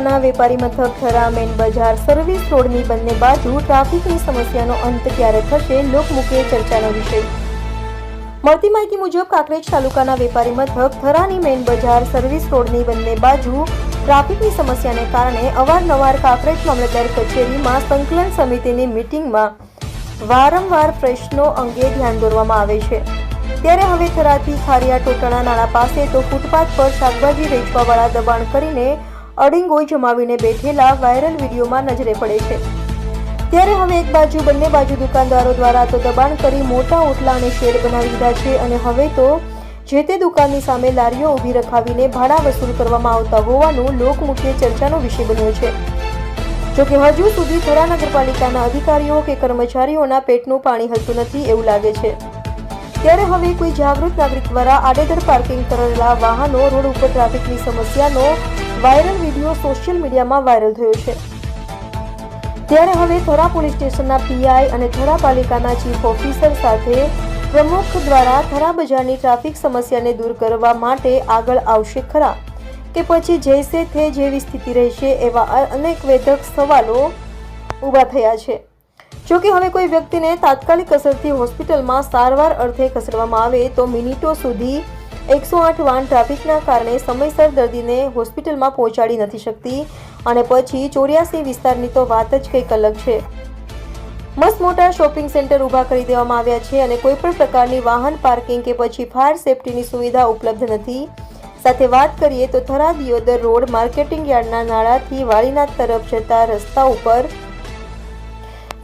વેપારી મથક ખરા મેન બજાર સર્વિસ રોડની બંને બાજુ ટ્રાફિકની સમસ્યાનો અંત ક્યારે થશે લોકમુખે ચર્ચાનો વિષય. મળતી માહિતી મુજબ, કાંકરેજ તાલુકાના વેપારી મથક થરાની મેઇન બજાર સર્વિસ રોડની બંને બાજુ ટ્રાફિકની સમસ્યાને કારણે અવારનવાર કાંકરેજ મામલતદાર કચેરીમાં સંકલન સમિતિની મિટિંગમાં વારંવાર પ્રશ્નો અંગે ધ્યાન દોરવામાં આવે છે. ત્યારે હવે થરાથી ખારિયા ટોટાણા નાળા પાસે તો ફૂટપાથ પર શાકભાજી વેચવાવાળા દબાણ કરીને અડીંગોઈ જમાવીને બેઠેલા વાયરલ વિડીયોમાં નજરે પડે છે. ત્યારે હવે એક બાજુ, બંને બાજુ દુકાનદારો દ્વારા તો દબાણ કરી મોટા ઓટલા અને શેડ બનાવી દીધા છે અને હવે તો જે તે દુકાનની સામે લારીઓ ઊભી રખાવીને ભાડા વસૂલ કરવામાં આવતા હોવાનું લોકમુખ્ય ચર્ચાનો વિષય બન્યો છે. જોકે હજુ સુધી થોડા નગરપાલિકાના અધિકારીઓ કે કર્મચારીઓના પેટનું પાણી હલતું નથી એવું લાગે છે. ત્યારે હવે કોઈ જાગૃત નાગરિક દ્વારા આડેધડ પાર્કિંગ કરેલા વાહનો રોડ ઉપર ટ્રાફિકની સમસ્યાનો વાયરલ વીડિયો સોશિયલ મીડિયામાં વાયરલ થયો છે. ત્યારે હવે થોરા પોલીસ સ્ટેશનના પીઆઈ અને થોરા પાલિકાના ચીફ ઓફિસર સાથે પ્રમુખ દ્વારા થરા બજારની ટ્રાફિક સમસ્યાને દૂર કરવા માટે આગળ આવશે ખરા. કે પછી જૈસે થે જેવી સ્થિતિ રહેશે એવા અનેક વેધક સવાલો ઊભા થયા છે. જો કે હવે કોઈ વ્યક્તિને તાત્કાલિક અસરથી હોસ્પિટલમાં સારવાર અર્થે ખસેડવામાં આવે તો મિનિટો સુધી એકસો આઠ વાન ટ્રાફિકના કારણે સમયસર દર્દીને હોસ્પિટલમાં પહોંચાડી નથી શકતી અને પછી ચોર્યાસી વિસ્તારની તો વાત જ કંઈક અલગ છે. મસ્ત મોટા શોપિંગ સેન્ટર ઊભા કરી દેવામાં આવ્યા છે અને કોઈ પણ પ્રકારની વાહન પાર્કિંગ કે પછી ફાયર સેફટીની સુવિધા ઉપલબ્ધ નથી. સાથે વાત કરીએ તો થરાદિયોદર રોડ માર્કેટિંગ યાર્ડના નાળાથી વાળીનાથ તરફ જતા રસ્તા ઉપર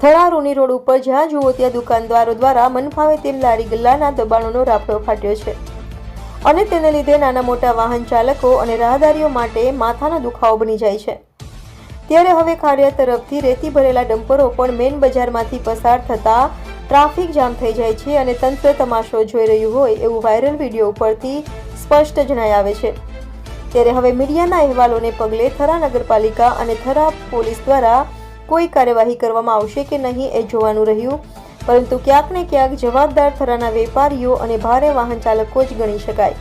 થરારૂની રોડ ઉપર જ્યાં જુઓ ત્યાં દુકાનદારો દ્વારા મનફાવે તેમ લારી ગલ્લાના દબાણોનો રાફડો ફાટ્યો છે. અને તેને લીધે નાના મોટા વાહન ચાલકો અને રાહદારીઓ માટે માથાનો દુખાવો બની જાય છે. ત્યારે હવે ખાડિયા તરફથી રેતી ભરેલા ડમ્પરો પણ મેન બજારમાંથી પસાર થતા ટ્રાફિક જામ થઈ જાય છે અને તંત્ર તમાશો જોઈ રહ્યું હોય એવું વાયરલ વીડિયો ઉપરથી સ્પષ્ટ જણાઈ આવે છે. ત્યારે હવે મીડિયાના અહેવાલોને પગલે થરા નગરપાલિકા અને થરા પોલીસ દ્વારા કોઈ કાર્યવાહી કરવામાં આવશે કે નહીં એ જોવાનું રહ્યું. પરંતુ ક્યાંક ને ક્યાંક જવાબદાર થરાના વેપારીઓ અને ભારે વાહન ચાલકો જ ગણી શકાય.